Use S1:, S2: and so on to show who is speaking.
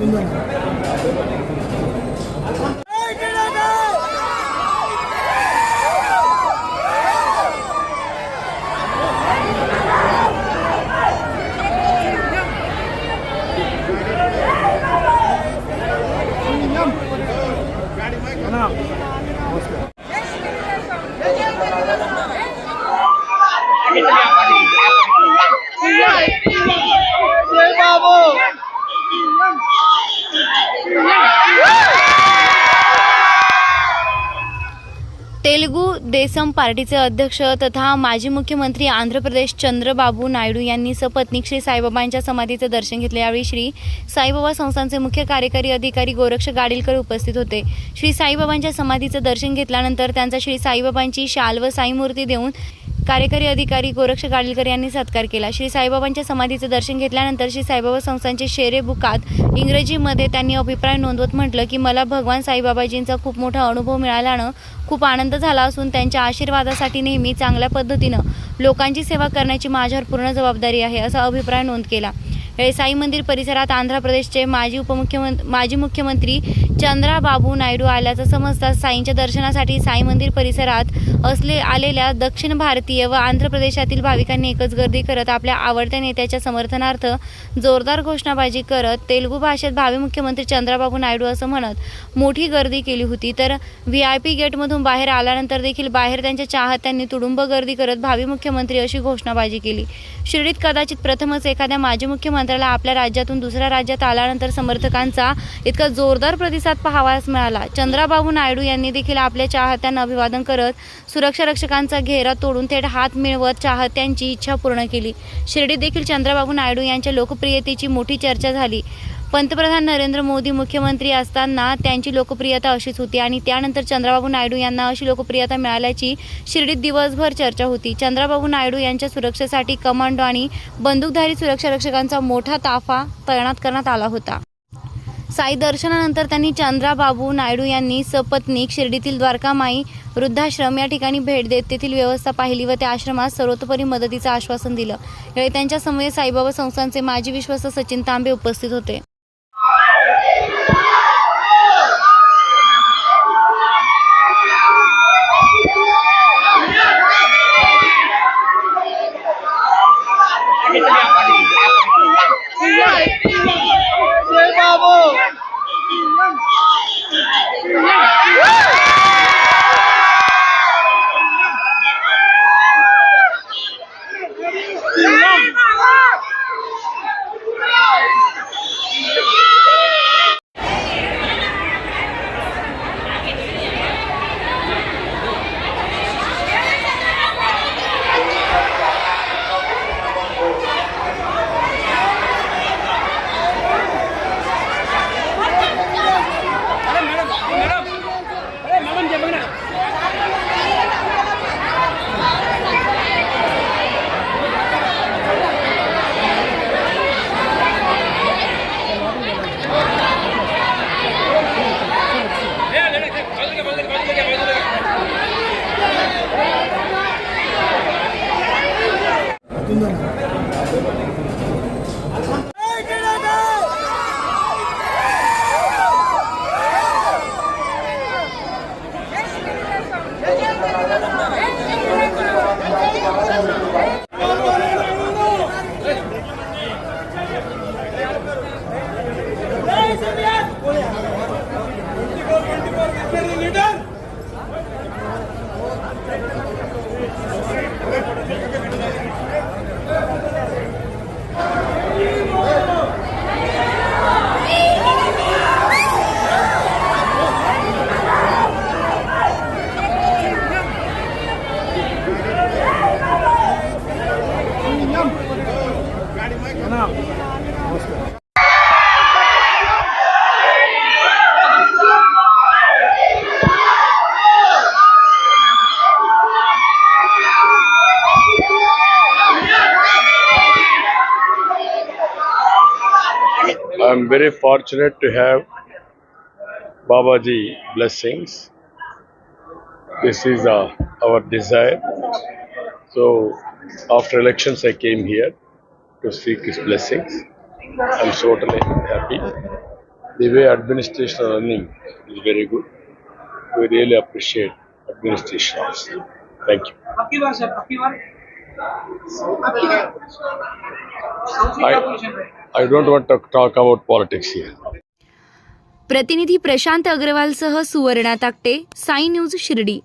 S1: Thank you. Desam पार्टीचे अध्यक्ष तथा माजी मुख्यमंत्री आंध्र प्रदेश चंद्रबाबू नायडू यांनी सपत्नीक श्री साईबाबांच्या समाधीचं दर्शन घेतले. यावेळी श्री साईबाबा संस्थांचे मुख्य कार्यकारी अधिकारी गोरक्ष गाडीलकर उपस्थित होते. श्री साईबाबांच्या समाधीचं दर्शन घेतल्यानंतर त्यांचा श्री साईबाबांची शाल व साईमूर्ती देऊन कार्यकारी अधिकारी गोरक्ष गाडीलकर यांनी सत्कार केला. श्री साईबाबांच्या समाधीचं दर्शन घेतल्यानंतर श्री साईबाबा संस्थांचे शेरे बुकात इंग्रजीमध्ये त्यांनी अभिप्राय नोंदवत म्हटलं की मला भगवान साईबाबाजींचा खूप मोठा अनुभव मिळाल्यानं खूप आनंद झाला असून त्यांच्या आशीर्वादासाठी नेहमी चांगल्या पद्धतीनं लोकांची सेवा करण्याची माझ्यावर पूर्ण जबाबदारी आहे असा अभिप्राय नोंद केला. यावेळी साई मंदिर परिसरात आंध्र प्रदेशचे माजी उपमुख्यमंत्री माजी मुख्यमंत्री चंद्राबाबू नायडू आल्याचं समजता साईंच्या दर्शनासाठी साई मंदिर परिसरात असले आलेल्या दक्षिण भारतीय व आंध्र प्रदेशातील भाविकांनी एकच गर्दी करत आपल्या आवडत्या नेत्याच्या समर्थनार्थ जोरदार घोषणाबाजी करत तेलुगू भाषेत भावी मुख्यमंत्री चंद्राबाबू नायडू असं म्हणत मोठी गर्दी केली होती तर व्ही आय पी गेटमधून बाहेर आल्यानंतर देखील बाहेर त्यांच्या चाहत्यांनी तुडुंब गर्दी करत भावी मुख्यमंत्री अशी घोषणाबाजी केली. शिर्डीत कदाचित प्रथमच एखाद्या माजी मुख्यमंत्री मुख्यमंत्र्याला आपल्या राज्यातून दुसऱ्या राज्यात आल्यानंतर समर्थकांचा इतका जोरदार प्रतिसाद पाहावयास मिळाला. चंद्राबाबू नायडू यांनी देखील आपल्या चाहत्यांना अभिवादन करत सुरक्षा रक्षकांचा घेरा तोडून थेट हात मिळवत चाहत्यांची इच्छा पूर्ण केली. शिर्डीत देखील चंद्राबाबू नायडू यांच्या लोकप्रियतेची मोठी चर्चा झाली. पंतप्रधान नरेंद्र मोदी मुख्यमंत्री असताना त्यांची लोकप्रियता अशीच होती आणि त्यानंतर चंद्राबाबू नायडू यांना अशी लोकप्रियता मिळाल्याची शिर्डीत दिवसभर चर्चा होती. चंद्राबाबू नायडू यांच्या सुरक्षेसाठी कमांडो आणि बंदूकधारी सुरक्षा रक्षकांचा मोठा ताफा तैनात करण्यात आला होता. साई दर्शनानंतर त्यांनी चंद्राबाबू नायडू यांनी सपत्नीक शिर्डीतील द्वारकामाई वृद्धाश्रम या ठिकाणी भेट देत तेथील व्यवस्था पाहिली व त्या आश्रमात सर्वतोपरी मदतीचं आश्वासन दिलं. यावेळी त्यांच्यासमोर साईबाबा संस्थांचे माजी विश्वस्त सचिन तांबे उपस्थित होते. Iya, iya, iya. 3만 원.
S2: I'm very fortunate to have Babaji blessings. This is uh, our desire. So, after elections, I came here to seek his blessings. I'm totally happy. the way administration running is very good. We really appreciate administration also. Thank you. I- I don't want to talk about politics here.
S1: प्रतिनिधी प्रशांत अग्रवालसह Suvarna Takate Sai news Shirdi